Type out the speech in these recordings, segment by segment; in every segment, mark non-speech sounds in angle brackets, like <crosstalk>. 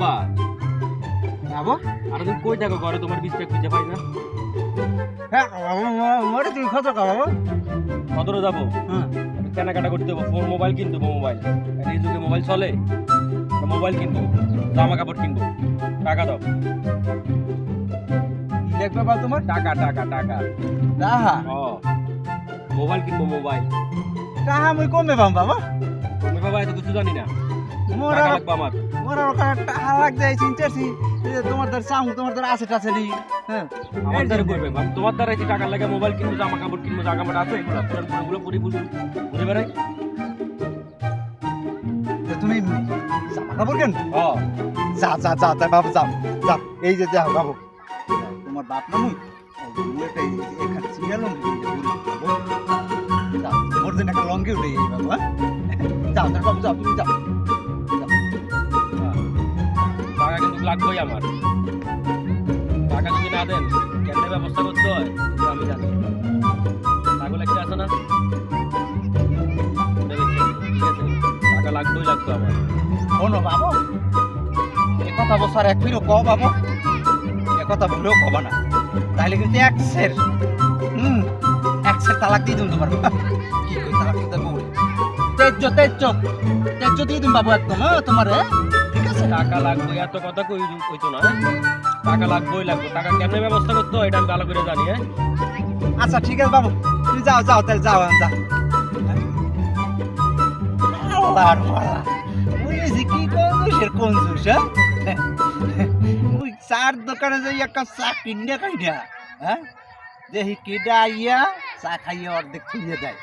আব্বা যাব? আর তুমি কই থাকো ঘরে? তোমার বিস্তার খুঁজে পাই না। হ্যাঁ মোটে তুই কত খাব? কতটা যাব? হ্যাঁ। কেনাকাটা করতে দেবো ফোন মোবাইল কিনতে দেবো মোবাইল। এই যুগে মোবাইল চলে মোবাইল কিনবো জামা কাপড় কিনবো। টাকা দাও। লাগবে বা তোমার? টাকা টাকা টাকা। তাহা ও মোবাইল কিনবো মোবাইল। তাহা মুই কমে পাম বাবা। তুমি বাবা এত কিছু জানি না। মোর লাগবে আমার মোর। ওখানে টাহা লাগ যায় চিন্তাছি তোমার দ্বার চামু তোমার দ্বার আছে টাছে হ্যাঁ। আমার এই দ্বারা যে- করবে তোমার দ্বারা এই টাকা লাগে মোবাইল কিনবো জামা কাপড় কিনবো জামা কাপড় আছে এগুলো পুরান পুরি ঘুরে বেড়াই। তুমি জামা কাপড় কেন? যা যা যা যা বাবু যাও যা। এই যে যাও বাবু। তোমার বাপ না মুই যে একটা যে লঙ্গি উঠে এই বাবু হ্যাঁ? যাও যাও বাবু যাও তুমি যাও। লাগবেই আমার। টাকা যদি না দেন কেন ব্যবস্থা করতে হয়? আমি জানি। ছাগল একটা আছে না? টাকা লাগবেই লাগবে আমার। শোনো বাবু। এ কথা বসার এক ফিরো কও বাবু। কথা ভুলেও কবা না। তাইলে কিন্তু এক সের। হুম, এক সের তালাক দিয়ে দিন তোমার। <laughs> কি তালাক দিতে বউ তেজ্য তেজ্য। তেজ্য দিয়ে দিন বাবু একদম হ্যাঁ তোমার। টাকা লাগবে, এত কথা কই কইতো না? হ্যাঁ? টাকা লাগবেই লাগবে, টাকা কেন ব্যবস্থা করতে হয় এটা আমি ভালো করে জানি হ্যাঁ? আচ্ছা ঠিক আছে বাবু, তুমি যাও যাও, তাহলে যাও যা আল্লাহর মালা হ্যাঁ? দোকানে যাই একটা চা কিনে খাই না হ্যাঁ? দেখি কেডা আইয়া চা খাইয়া অর্ধেক খুঁজে দেয়।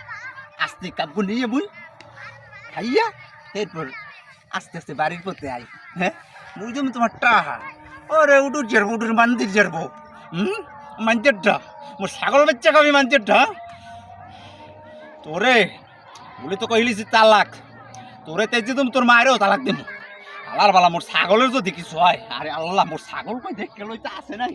আস্তে কাব্য নিয়ে বুই খাইয়া, এরপর আস্তে আস্তে বাড়ির পথে আই হ্যাঁ? বুঝলাম তোমার টাহা। ওরে উঠু জেরবো, উডুর মান্দির জেরবো। হুম? মান্তের ডা মোর ছাগল বেচ্চা খাবি মান্তের ডা হ্যাঁ? তোরে, বলে তো কহিলি যে তালাক। তোরে তাই যে তুমি তোর মায়েরও তালাক দেবো। আলার বালা, মোর ছাগলের যদি কিছু হয়, আরে আল্লাহ, মোর ছাগল কই দেখে লইতে আছে নাই?